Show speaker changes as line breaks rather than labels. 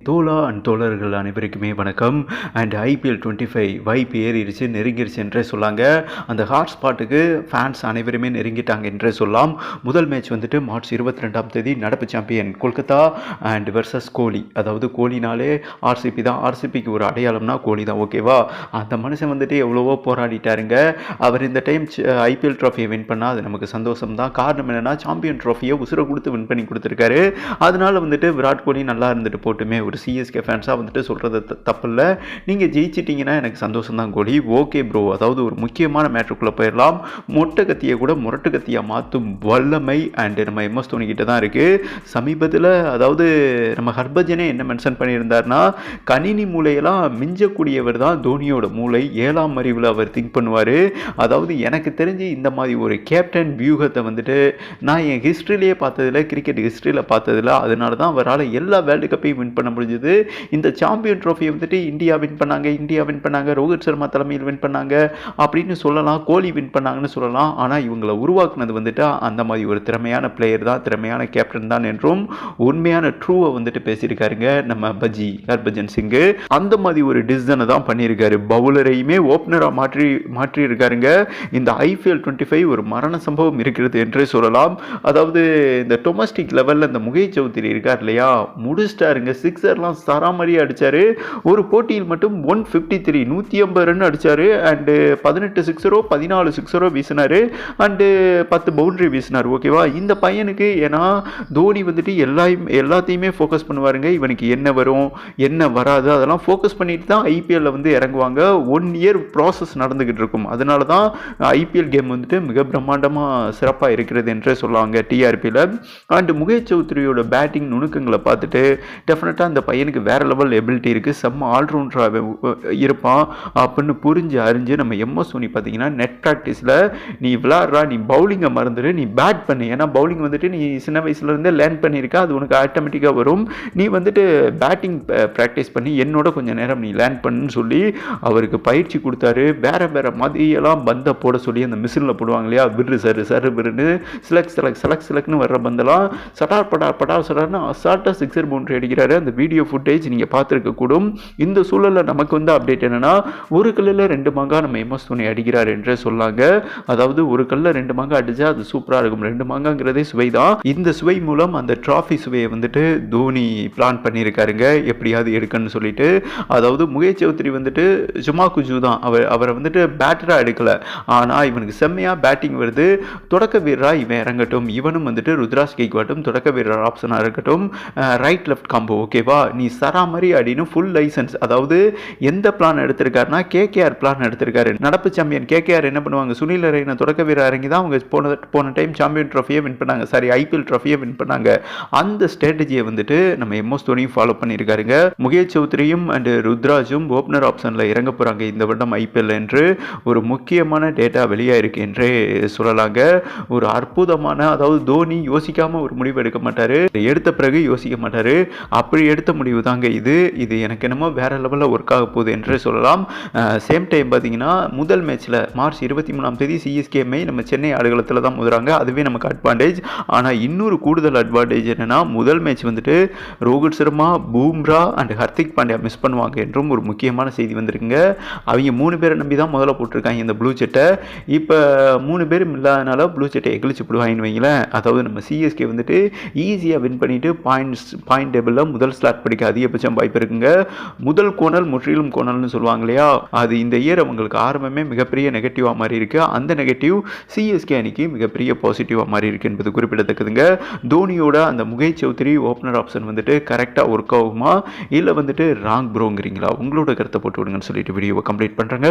தோலா and தோழர்கள் அனைவருக்குமே வணக்கம். And IPL twenty five vibe ஏறிடுச்சு நெருங்கிருச்சு என்றே சொல்லாங்க. அந்த ஹாட் ஸ்பாட்டுக்கு ஃபேன்ஸ் அனைவருமே நெருங்கிட்டாங்க என்றே சொல்லலாம். முதல் மேட்ச் வந்துட்டு மார்ச் இருபத்தி ரெண்டாம் தேதி நடப்பு champion Kolkata and versus Kohli. அதாவது கோலினாலே ஆர்சிபி தான். ஆர்சிபிக்கு ஒரு அடையாளம்னா கோலி தான் ஓகேவா அந்த மனுஷன் வந்துட்டு எவ்வளவோ போராடிட்டாருங்க. அவர் இந்த டைம் ஐபிஎல் ட்ராஃபியை வின் பண்ணால் அது நமக்கு சந்தோஷம் தான். காரணம் என்னென்னா சாம்பியன் ட்ராஃபியை உசுரை கொடுத்து வின் பண்ணி கொடுத்துருக்காரு. அதனால வந்துட்டு விராட் கோலி நல்லா இருந்துட்டு போட்டுமே ஒரு சிஎஸ்கே ஃபேன்ஸாக வந்துட்டு சொல்கிறது தப்பில்ல. நீங்கள் ஜெயிச்சிட்டிங்கன்னா எனக்கு சந்தோஷம் தான் கோலி. ஓகே ப்ரோ அதாவது ஒரு முக்கியமான மேட்ருக்குள்ளே போயிடலாம் மொட்டை கத்தியை கூட முரட்டு கத்தியாக மாற்றும் வல்லமை அண்டு நம்ம எம்எஸ் தோனி கிட்ட தான் இருக்குது சமீபத்தில் அதாவது நம்ம ஹர்பஜனே என்ன மென்ஷன் பண்ணியிருந்தார்னா கணினி மூளையெல்லாம் மிஞ்சக்கூடியவர் தான் தோனியோட மூளை. ஏழாம் அறிவில் அவர் திங்க் பண்ணுவார். அதாவது எனக்கு தெரிஞ்சு இந்த மாதிரி ஒரு கேப்டன் வியூகத்தை வந்துட்டு நான் என் ஹிஸ்ட்ரியிலேயே பார்த்ததில்ல கிரிக்கெட் ஹிஸ்ட்ரியில் பார்த்ததில்ல. அதனால தான் அவரால் எல்லா வேர்ல்டு கப்பையும் வின் பண்ண முடிஞ்சது. இந்த சாம்பியன் ட்ரோஃபியை வந்துட்டு இந்தியா வின் பண்ணாங்க இந்தியா வின் பண்ணாங்க ரோஹித் சர்மா தலைமையில் வின் பண்ணாங்க அப்படின்னு சொல்லலாம் கோலி வின் பண்ணாங்கன்னு சொல்லலாம். ஆனால் இவங்களை உருவாக்குனது வந்துட்டு அந்த மாதிரி ஒரு திறமையான பிளேயர் தான் திறமையான கேப்டன் தான் என்றும் உண்மையான ட்ரூவை வந்துட்டு பேசியிருக்காருங்க நம்ம பஜி ஹர்பஜன் சிங்கு. அந்த மாதிரி ஒரு டிசிஷனை தான் பண்ணியிருக்காரு. பவுலரையுமே ஓப்பனராக மாற்றி மாற்றியிருக்காருங்க. இந்த ஐபிஎல் டுவெண்ட்டி ஃபைவ் ஒரு மரண சம்பவம் இருக்கிறது என்றே சொல்லலாம். அதாவது இந்த டொமஸ்டிக் லெவலில் இந்த முகை சௌத்ரி இருக்கார் இல்லையா? முடிச்சிட்டாருங்க. சிக்ஸர்லாம் சராமரியாக அடித்தார் ஒரு போட்டியில் மட்டும் ஒன் ஃபிஃப்டி த்ரீ நூற்றி ஐம்பது ரன் அடித்தார் அண்டு பதினெட்டு சிக்ஸரோ பதினாலு சிக்ஸரோ வீசினார். அண்டு பத்து பவுண்டரி வீசினார். ஓகேவா இந்த பையனுக்கு ஏன்னா தோனி வந்துட்டு எல்லாயும் எல்லாத்தையுமே ஃபோக்கஸ் பண்ணுவாருங்க. இவனுக்கு என்ன வரும் என்ன வராது அதெல்லாம் ஃபோக்கஸ் பண்ணிட்டு தான் ஐபிஎல்லில் வந்து இறங்குவாங்க. ஒன் இயர் ப்ராசஸ் நடந்துக்கிட்டு இருக்கும். அதனால தான் ஐபிஎல் கேம் வந்துட்டு மிக பிரம்மாண்டமாக சிறப்பாக இருக்கிறது என்றே சொல்லுவாங்க டிஆர்பியில் அண்டு முகேஷ் சௌத்ரியோட பேட்டிங் நுணுக்கங்களை பார்த்துட்டு டெஃபினட்டாக அந்த பையனுக்கு வேறு லெவல் எபிலிட்டி இருக்குது செம்ம ஆல்ரவுண்டராக இருப்பான். அப்படின்னு புரிஞ்சு அறிஞ்சு நம்ம எம்எஸ் தோனி பார்த்தீங்கன்னா நெட் ப்ராக்டிஸில் நீ விளாட்றா நீ பவுலிங்கை மறந்துடு நீ பேட் பண்ணு. ஏன்னா பவுலிங் வந்துட்டு நீ சின்ன வயசுலேருந்தே லேர்ன் பண்ணியிருக்க அது உனக்கு ஆட்டோமேட்டிக்காக வரும். நீ வந்துட்டு பேட்டிங் ப்ராக்டிஸ் பண்ணி என்னோட கொஞ்சம் நேரம் நீ லேர்ன் பண்ணுன்னு சொல்லி அவருக்கு பயிற்சி கொடுத்தாரு. வேறு வேறு மாதிரியெல்லாம் பந்தை போட சொல்லி அந்த மிஷினில் போடுவாங்க இல்லையா விரு சரு சரு விருன்னு சிலக் சிலக் சிலக் சிலக்னு வர்ற பந்தெல்லாம் சட்டார் படார் படார் சடார்னு அசால்ட்டாக சிக்ஸர் பவுண்ட்ரி அடிக்கிறாரு. அந்த வீடியோ வீடியோ ஃபுட்டேஜ் நீங்கள் பார்த்துருக்கக்கூடும். இந்த சூழலில் நமக்கு வந்து அப்டேட் என்னென்னா ஒரு கல்லில் ரெண்டு மாங்காய் நம்ம எம்எஸ் தோனி அடிக்கிறார் என்றே சொல்லாங்க. அதாவது ஒரு கல்லில் ரெண்டு மாங்காய் அடித்தா அது சூப்பராக இருக்கும். ரெண்டு மாங்காங்கிறதே சுவை தான். இந்த சுவை மூலம் அந்த ட்ராஃபி சுவையை வந்துட்டு தோனி பிளான் பண்ணியிருக்காருங்க. எப்படியாவது எடுக்கணும்னு சொல்லிட்டு. அதாவது முகேஷ் சௌத்ரி வந்துட்டு சும்மா குஜு தான். அவர் அவரை வந்துட்டு பேட்டராக எடுக்கலை. ஆனால் இவனுக்கு செம்மையாக பேட்டிங் வருது. தொடக்க வீரராக இவன் இறங்கட்டும். இவனும் வந்துட்டு ருத்ராஸ் கேக்வாட்டும் தொடக்க வீரர் ஆப்ஷனாக இருக்கட்டும். ரைட் லெஃப்ட் காம்போ ஓகேவா நீ சராமரி அப்படின்னு ஃபுல் லைசன்ஸ் அதாவது எந்த பிளான் எடுத்திருக்காருனா கேகேஆர் பிளான் எடுத்திருக்காரு. நடப்பு சாம்பியன் கேகேஆர் என்ன பண்ணுவாங்க? சுனில் ரெய்னா தொடக்க வீரர் இறங்கி தான் அவங்க போன போன டைம் சாம்பியன் ட்ராஃபியை வின் பண்ணாங்க. சாரி ஐபிஎல் ட்ராஃபியை வின் பண்ணாங்க. அந்த ஸ்ட்ராட்டஜியை வந்துட்டு நம்ம எம்எஸ் தோனியும் ஃபாலோ பண்ணியிருக்காருங்க. முகேஷ் சௌத்ரியும் அண்ட் ருத்ராஜும் ஓப்பனர் ஆப்ஷனில் இறங்க போகிறாங்க இந்த வருடம் ஐபிஎல் என்று. ஒரு முக்கியமான டேட்டா வெளியாயிருக்கு என்றே சொல்லலாங்க. ஒரு அற்புதமான அதாவது தோனி யோசிக்காமல் ஒரு முடிவு எடுக்க மாட்டார். எடுத்த பிறகு யோசிக்க மாட்டார். அப்படி எடுத்த முடிவு தாங்க இது. இது எனக்கு என்னமோ வேற லெவலில் ஒர்க் ஆக போகுது என்று சொல்லலாம். சேம் டைம் பார்த்தீங்கன்னா முதல் மேட்ச்சில் மார்ச் இருபத்தி மூணாம் தேதி சிஎஸ்கேமை நம்ம சென்னை ஆடுகளத்தில் தான் முதறாங்க. அதுவே நமக்கு அட்வான்டேஜ் ஆனால் இன்னொரு கூடுதல் அட்வான்டேஜ் என்னென்னா முதல் மேட்ச் வந்துட்டு ரோஹித் சர்மா பூம்ரா அண்ட் ஹர்திக் பாண்டியா மிஸ் பண்ணுவாங்க என்றும் ஒரு முக்கியமான செய்தி வந்திருக்குங்க. அவங்க மூணு பேரை நம்பி தான் முதல்ல போட்டிருக்காங்க இந்த ப்ளூ செட்டை இப்போ மூணு பேரும் இல்லாதனால ப்ளூ செட்டை எகிழிச்சு போடுவாங்கன்னு வைங்களேன். அதாவது நம்ம சிஎஸ்கே வந்துட்டு ஈஸியாக வின் பண்ணிவிட்டு பாயிண்ட்ஸ் பாயிண்ட் டேபிளில் முதல் ஸ்லாட் படிக்க அதிகபட்சம் வாய்ப்பு இருக்குங்க. முதல் கோணல் முற்றிலும் கோணல்னு சொல்லுவாங்க இல்லையா? அது இந்த இயர் அவங்களுக்கு ஆரம்பமே மிகப்பெரிய நெகட்டிவாக மாறி இருக்கு. அந்த நெகட்டிவ் சிஎஸ்கே அணிக்கு மிகப்பெரிய பாசிட்டிவாக மாறி இருக்கு என்பது குறிப்பிடத்தக்கதுங்க. தோனியோட அந்த முகை சௌத்ரி ஓப்பனர் ஆப்ஷன் வந்துட்டு கரெக்டாக ஒர்க் ஆகுமா? இல்லை வந்துட்டு ராங் ப்ரோங்கிறீங்களா உங்களோட கருத்தை போட்டு விடுங்கன்னு சொல்லிட்டு வீடியோவை கம்ப்ளீட் பண்ணுறேங்க